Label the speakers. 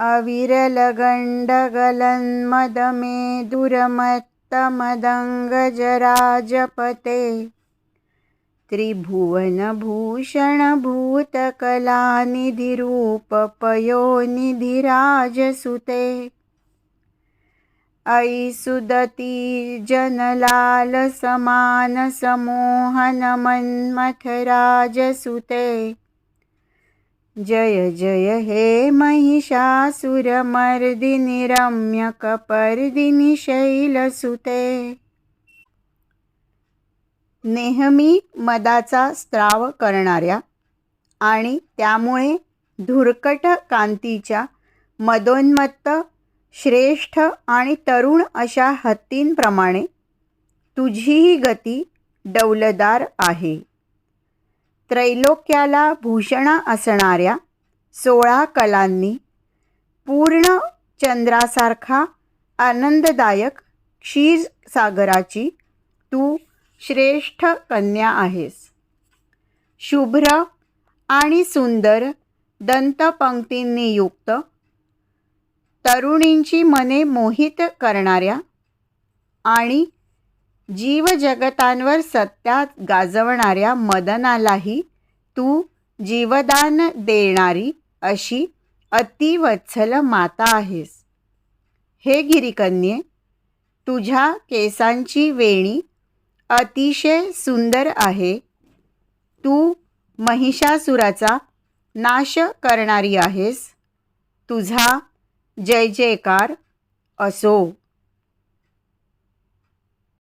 Speaker 1: अविरलगण्डगलन्मदमे दुरमत्तमदङ्गजराजपते। त्रिभुवनभूषणभूतकलानिधिरूपपयोनिधिराजसुते। अयि सुदतीर्जनलालसमानसमोहनमन्मथराजसुते जय जय हे महिषासुरमर्दिनि रम्यकपर्दिनि शैलसुते। नेहमी मदाचा स्त्राव करणाऱ्या आणि त्यामुळे धुरकट कांतीच्या मदोन्मत्त श्रेष्ठ आणि तरुण अशा हत्तींप्रमाणे तुझीही गती डौलदार आहे. त्रैलोक्याला भूषणा असणाऱ्या सोळा कलांनी पूर्ण चंद्रासारखा आनंददायक क्षीरसागराची तू श्रेष्ठ कन्या आहेस. शुभ्र आणि सुंदर दंतपंक्तींनी युक्त तरुणींची मने मोहित करणाऱ्या आणि जीवजगतांवर सत्यात गाजवणाऱ्या मदनालाही तू जीवदान देणारी अशी अतिवत्सल माता आहेस. हे गिरिकन्ये तुझ्या केसांची वेणी अतिशय सुंदर आहे. तू महिषासुराचा नाश करणारी आहेस. तुझा जय जयकार असो.